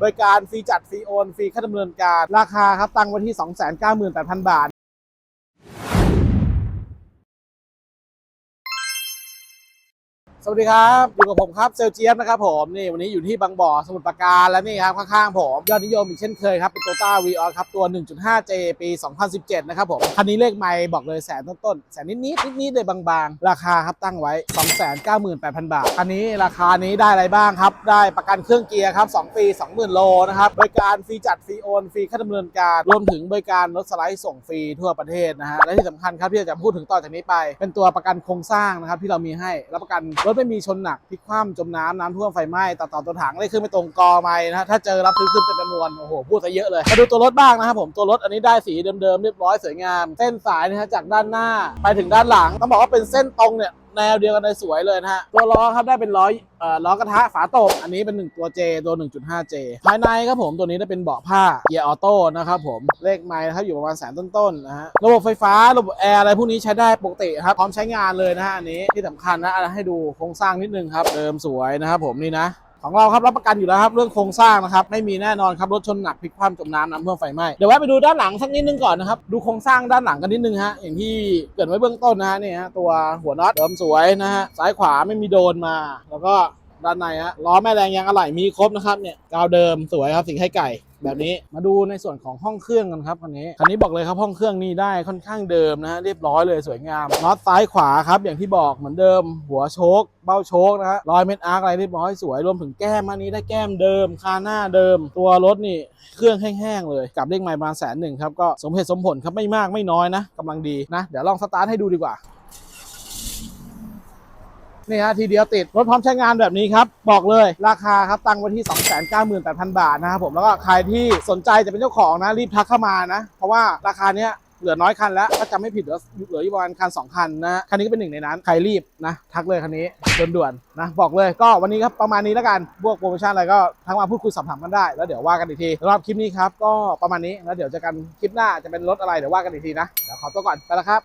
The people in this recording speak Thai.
บริการฟรีจัดฟรีโอนฟรีค่าดำเนินการ ราคาครับตั้งไว้ที่ 298,000 บาท สวัสดีครับอยู่กับผมครับเซลเจียบนะครับผมนี่วันนี้อยู่ที่บางบ่อสมุทรปราการและนี่ครับข้างๆผมยอดนิยมอีกเช่นเคยครับเป็นโตต้าวีออครับตัว 1.5J ปี 2017 นะครับผมคันนี้เลขไม่บอกเลยแสนต้นๆแสนนิดๆนิดๆเลยบางๆ ราคาครับตั้งไว้ 298,000 บาทคันนี้ราคานี้ได้อะไรบ้างครับ ได้ประกันเครื่องเกียร์ครับ 2 ปี 20,000 โลนะครับบริการฟรีจัดฟรีโอนฟรีค่าดำเนินการรวมถึงบริการรถสไลด์ส่งฟรีทั่วประเทศนะฮะและที่สำคัญครับที่จะพูดถึงต่อจากนี้ไป เป็นตัวประกันโครงสร้างนะครับที่เรามีให้รับประกันรถไม่มีชนหนักพลิกคว่ำจมน้ำน้ำท่วมไฟไหม้ตัดต่อตัวถังได้ขึ้นไม่ตรงกอไม้นะฮะถ้าเจอรับซื้อขึ้นเป็นจำนวนโอ้โหพูดซะเยอะเลยมาดูตัวรถบ้างนะครับผมตัวรถอันนี้ได้สีเดิมๆเรียบร้อยสวยงาม เส้นสายนะฮะจากด้านหน้า ไปถึงด้านหลังต้องบอกว่าเป็นเส้นตรงเนี่ย แนวเดียวกันเลยสวยเลยนะฮะ ตัวล้อครับได้เป็นล้อเอ่อล้อกระทะฝาตบ อันนี้เป็น 1 ตัว J ตัว 1.5J ภายในครับผมตัวนี้ได้เป็นเบาะผ้าเกียร์ออโต้นะครับผมเลขไมล์นะครับอยู่ประมาณแสนต้นๆนะฮะระบบไฟฟ้าระบบแอร์อะไรพวกนี้ใช้ได้ปกติครับพร้อมใช้งานเลยนะฮะอันนี้ที่สำคัญนะอะให้ดูโครงสร้างนิดนึงครับเดิมสวยนะครับผมนี่นะ ของเราครับรับประกันอยู่แล้วครับเรื่องโครงสร้างนะครับไม่มีแน่นอนครับรถชนหนักพลิกคว่ำจมน้ำน้ำท่วมไฟไหม้เดี๋ยวแวะไปดูด้านหลังสักนิดนึงก่อนนะครับดูโครงสร้างด้านหลังกันนิดนึงฮะอย่างที่เกิดไว้เบื้องต้นนะฮะนี่ฮะตัวหัวน็อตเดิมสวยนะฮะซ้ายขวาไม่มีโดนมา แล้วก็ ด้านในฮะล้อแม่แรงยางอะไหล่มีครบนะครับเนี่ยกาวเดิมสวยครับสีไข่ไก่แบบนี้มาดูในส่วนของห้องเครื่องกันครับคันนี้คันนี้บอกเลยครับห้องเครื่องนี่ได้ค่อนข้างเดิมนะฮะเรียบร้อยเลยสวยงามน็อตซ้ายขวาครับอย่างที่บอกเหมือนเดิม หัวโชคเบ้าโชคนะฮะรอยเม็ดอาร์คอะไรเรียบร้อยสวยรวมถึงแก้มอันนี้ได้แก้มเดิม คาหน้าเดิม ตัวรถนี่เครื่องแห้งๆเลยกับเลขไมล์มาแสนหนึ่งครับก็สมเหตุสมผลครับไม่มากไม่น้อยนะกำลังดีนะเดี๋ยวลองสตาร์ทให้ดูดีกว่า นี่ฮะทีเดียวติดรถพร้อมใช้งานแบบนี้ครับ บอกเลยราคาครับตั้งไว้ที่ 298,000 บาทนะครับผมแล้วก็ใครที่สนใจจะเป็นเจ้าของนะรีบทักเข้ามานะ เพราะว่าราคาเนี้ยเหลือน้อยคันแล้วถ้าจำไม่ผิดเหลือเหลืออยู่ประมาณคัน2คันนะคันนี้ก็เป็นหนึ่งในนั้น ใครรีบนะ ทักเลยคันนี้ด่วนๆนะ บอกเลยก็วันนี้ครับประมาณนี้แล้วกันพวกโปรโมชั่นอะไรก็ทักมาพูดคุยสอบถามกันได้ แล้วเดี๋ยวว่ากันอีกทีสำหรับคลิปนี้ครับก็ประมาณนี้แล้วเดี๋ยวเจอกันคลิปหน้าจะเป็นรถอะไรเดี๋ยวว่ากันอีกทีนะเดี๋ยวขอตัวก่อนไปแล้วครับ